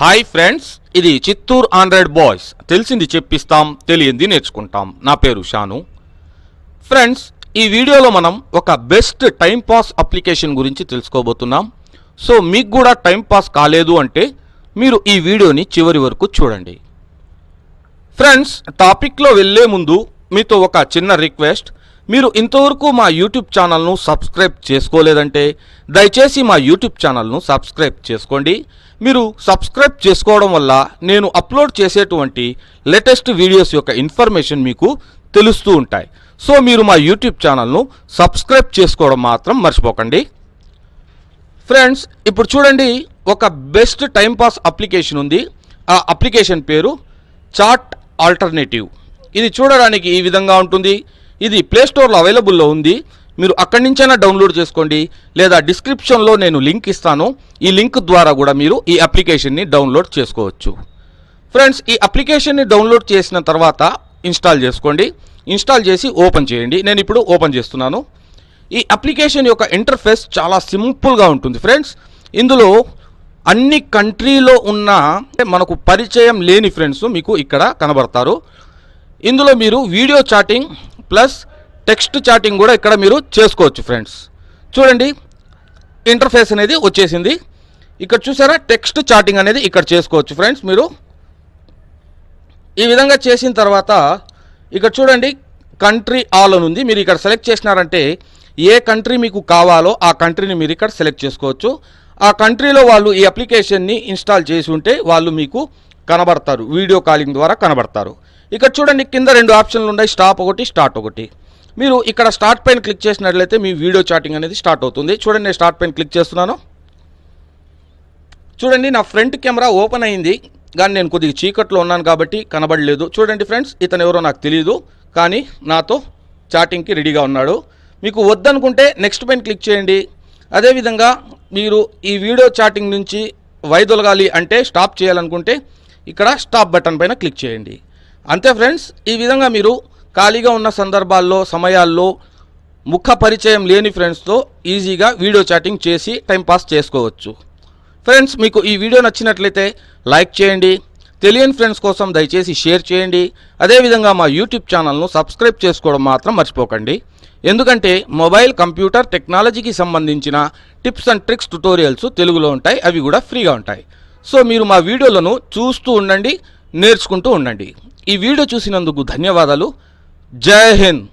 Hi friends ఇది Chittoor Android boys. తెలిసింది చెప్పిస్తాం తెలియంది నేర్చుకుంటాం. నా పేరు షాను. ఫ్రెండ్స్ ఈ వీడియోలో మనం ఒక బెస్ట్ టైం పాస్ అప్లికేషన్ గురించి తెలుసుకోబోతున్నాం. సో మీకు కూడా టైం పాస్ కాలేదు అంటే మీరు ఈ వీడియోని చివరి వరకు చూడండి. ఫ్రెండ్స్ టాపిక్లో వెళ్ళే ముందు మీతో ఒక చిన్న రిక్వెస్ట్. మీరు ఇంతవరకు మా యూట్యూబ్ ఛానల్ను సబ్స్క్రైబ్ చేసుకోలేదంటే దయచేసి మా యూట్యూబ్ ఛానల్ను సబ్స్క్రైబ్ చేసుకోండి. మీరు సబ్స్క్రైబ్ చేసుకోవడం వల్ల నేను అప్లోడ్ చేసేటువంటి లేటెస్ట్ వీడియోస్ యొక్క ఇన్ఫర్మేషన్ మీకు తెలుస్తూ ఉంటాయి. సో మీరు మా యూట్యూబ్ ఛానల్ను సబ్స్క్రైబ్ చేసుకోవడం మాత్రం మర్చిపోకండి. ఫ్రెండ్స్ ఇప్పుడు చూడండి ఒక బెస్ట్ టైంపాస్ అప్లికేషన్ ఉంది. ఆ అప్లికేషన్ పేరు చాట్ ఆల్టర్నేటివ్. ఇది చూడడానికి ఈ విధంగా ఉంటుంది. ఇది ప్లేస్టోర్లో అవైలబుల్లో ఉంది. మీరు అక్కడి నుంచైనా డౌన్లోడ్ చేసుకోండి. లేదా డిస్క్రిప్షన్లో నేను లింక్ ఇస్తాను. ఈ లింక్ ద్వారా కూడా మీరు ఈ అప్లికేషన్ని డౌన్లోడ్ చేసుకోవచ్చు. ఫ్రెండ్స్ ఈ అప్లికేషన్ని డౌన్లోడ్ చేసిన తర్వాత ఇన్స్టాల్ చేసుకోండి. ఇన్స్టాల్ చేసి ఓపెన్ చేయండి. నేను ఇప్పుడు ఓపెన్ చేస్తున్నాను. ఈ అప్లికేషన్ యొక్క ఇంటర్ఫేస్ చాలా సింపుల్గా ఉంటుంది ఫ్రెండ్స్. ఇందులో అన్ని కంట్రీలో ఉన్న మనకు పరిచయం లేని ఫ్రెండ్స్ మీకు ఇక్కడ కనబడతారు. ఇందులో మీరు video chatting plus text chatting కూడా ఇక్కడ మీరు చేసుకోవచ్చు ఫ్రెండ్స్. చూడండి ఇంటర్ఫేస్ అనేది వచ్చేసింది. ఇక్కడ చూసారా టెక్స్ట్ చాటింగ్ అనేది ఇక్కడ చేసుకోవచ్చు ఫ్రెండ్స్ మీరు. ఈ విధంగా చేసిన తర్వాత ఇక్కడ చూడండి కంట్రీ ఆల్ అని ఉంది. మీరు ఇక్కడ సెలెక్ట్ చేసినారంటే ఏ కంట్రీ మీకు కావాలో ఆ కంట్రీని మీరు ఇక్కడ సెలెక్ట్ చేసుకోవచ్చు. ఆ కంట్రీలో వాళ్ళు ఈ అప్లికేషన్ని ఇన్స్టాల్ చేసి ఉంటే వాళ్ళు మీకు కనబడతారు వీడియో కాలింగ్ ద్వారా కనబడతారు. ఇక్కడ చూడండి కింద రెండు ఆప్షన్లు ఉన్నాయి స్టాప్ ఒకటి స్టార్ట్ ఒకటి. మీరు ఇక్కడ స్టార్ట్ పైన క్లిక్ చేసినట్లయితే మీ వీడియో చాటింగ్ అనేది స్టార్ట్ అవుతుంది. చూడండి నేను స్టార్ట్ పైన క్లిక్ చేస్తున్నాను. చూడండి నా ఫ్రంట్ కెమెరా ఓపెన్ అయింది. కానీ నేను కొద్దిగా చీకట్లో ఉన్నాను కాబట్టి కనబడలేదు. చూడండి ఫ్రెండ్స్ ఇతను ఎవరో నాకు తెలియదు కానీ నాతో చాటింగ్కి రెడీగా ఉన్నాడు. మీకు వద్దనుకుంటే నెక్స్ట్ పైన క్లిక్ చేయండి. అదేవిధంగా మీరు ఈ వీడియో చాటింగ్ నుంచి వైదొలగాలి అంటే స్టాప్ చేయాలనుకుంటే ఇక్కడ స్టాప్ బటన్ పైన క్లిక్ చేయండి. అంతే ఫ్రెండ్స్ ఈ విధంగా మీరు ఖాళీగా ఉన్న సందర్భాల్లో సమయాల్లో ముఖ పరిచయం లేని ఫ్రెండ్స్తో ఈజీగా వీడియో చాటింగ్ చేసి టైంపాస్ చేసుకోవచ్చు. ఫ్రెండ్స్ మీకు ఈ వీడియో నచ్చినట్లయితే లైక్ చేయండి తెలియని ఫ్రెండ్స్ కోసం దయచేసి షేర్ చేయండి అదేవిధంగా మా యూట్యూబ్ ఛానల్ను సబ్స్క్రైబ్ చేసుకోవడం మాత్రం మర్చిపోకండి. ఎందుకంటే మొబైల్ కంప్యూటర్ టెక్నాలజీకి సంబంధించిన టిప్స్ అండ్ ట్రిక్స్ ట్యుటోరియల్స్ తెలుగులో ఉంటాయి అవి కూడా ఫ్రీగా ఉంటాయి. సో మీరు మా వీడియోలను చూస్తూ ఉండండి నేర్చుకుంటూ ఉండండి. ఈ వీడియో చూసినందుకు ధన్యవాదాలు. జై హింద్.